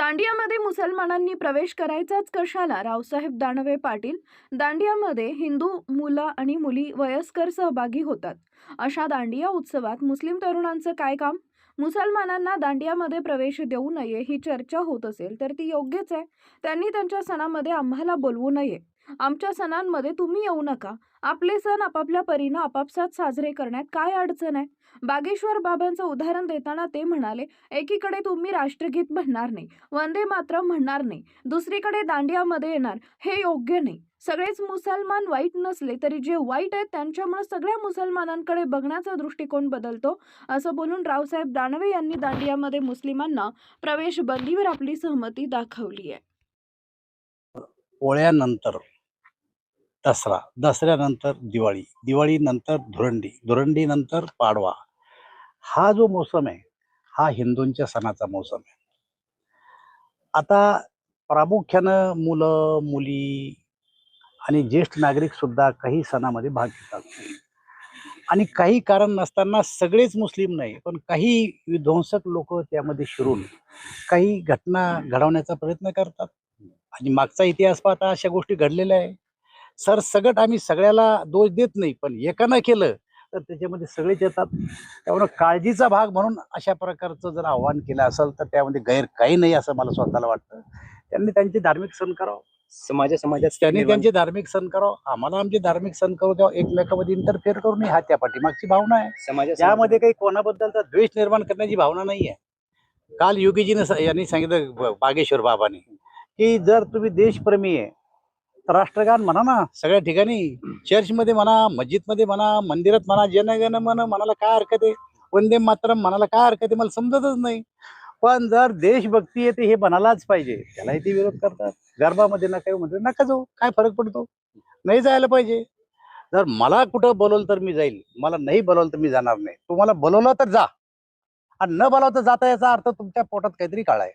दांडियामध्ये मुसलमानांनी प्रवेश करायचाच कशाला? रावसाहेब दानवे पाटील दांडियामध्ये हिंदू मुलं आणि मुली वयस्कर सहभागी होतात. अशा दांडिया उत्सवात मुस्लिम तरुणांचं काय काम? मुसलमानांना दांडियामध्ये प्रवेश देऊ नये ही चर्चा होत असेल तर ती योग्यच आहे. त्यांनी त्यांच्या सणामध्ये आम्हाला बोलवू नये. आमच्या सणांमध्ये तुम्ही येऊ नका. आपले सण आपापल्या परीनं आपापसात साजरे करण्यात काय अडचण आहे? बागेश्वर बाबांचं उदाहरण देताना ते म्हणाले एकीकडे तुम्ही राष्ट्रगीत म्हणणार नाही वंदे मात्र म्हणणार नाही दुसरीकडे दांडियामध्ये येणार हे योग्य नाही. सगळेच मुसलमान वाईट नसले तरी जे वाईट आहेत त्यांच्यामुळे सगळ्या मुसलमानांकडे बघण्याचा दृष्टिकोन बदलतो. असं बोलून रावसाहेब दानवे यांनी दांडियामध्ये मुस्लिमांना प्रवेश बंदीवर आपली सहमती दाखवली आहे. पोळ्यानंतर दसरा. दसऱ्यानंतर दिवाळी. दिवाळीनंतर धुरंडी. धुरंडीनंतर पाडवा. हा जो मोसम आहे हा हिंदूंच्या सणाचा मोसम आहे. आता प्रामुख्यानं मुलं मुली आणि ज्येष्ठ नागरिक सुद्धा काही सणामध्ये भाग घेतात. आणि काही कारण नसताना सगळेच मुस्लिम नाही पण काही विध्वंसक लोक त्यामध्ये शिरून काही घटना घडवण्याचा प्रयत्न करतात. आणि मागचा इतिहास पाहता अशा गोष्टी घडलेल्या आहे. सरसगट आम्ही सगळ्याला दोष देत नाही पण एकानं केलं तर त्याच्यामध्ये सगळेच येतात. त्यामुळे काळजीचा भाग म्हणून अशा प्रकारचं जर आव्हान केलं असेल तर त्यामध्ये गैर काही नाही असं मला स्वतःला वाटतं. त्यांनी त्यांचे धार्मिक सण करावं. समाजा समाजात त्यांनी त्यांचे धार्मिक सण करावं. आम्हाला आमचे धार्मिक सण करू द्यावं एकमेकामध्ये इंटरफेअर करू नये हा त्या पाठीमागची भावना आहे. समाजा त्यामध्ये काही कोणाबद्दलचा द्वेष निर्माण करण्याची भावना नाही आहे. काल योगीजीने यांनी सांगितलं बागेश्वर बाबांनी की जर तुम्ही देशप्रेमी आहे राष्ट्रगान म्हणा ना सगळ्या ठिकाणी चर्चमध्ये म्हणा मस्जिदमध्ये म्हणा मंदिरात म्हणा जनगण म्हण म्हणाला काय हरकत आहे? वंदे मातरम म्हणाला काय हरकत आहे? मला समजतच नाही. पण जर देशभक्ती येते हे म्हणालाच पाहिजे. त्यालाही ते विरोध करतात. गर्भामध्ये नका म्हणजे नका जाऊ. काय फरक पडतो? नाही जायला पाहिजे. जर मला कुठं बोलवलं तर मी जाईल. मला नाही बोलवलं तर मी जाणार नाही. तुम्हाला बोलवलं तर जा. आणि न बोलावता जाता याचा अर्थ तुमच्या पोटात काहीतरी काळ आहे.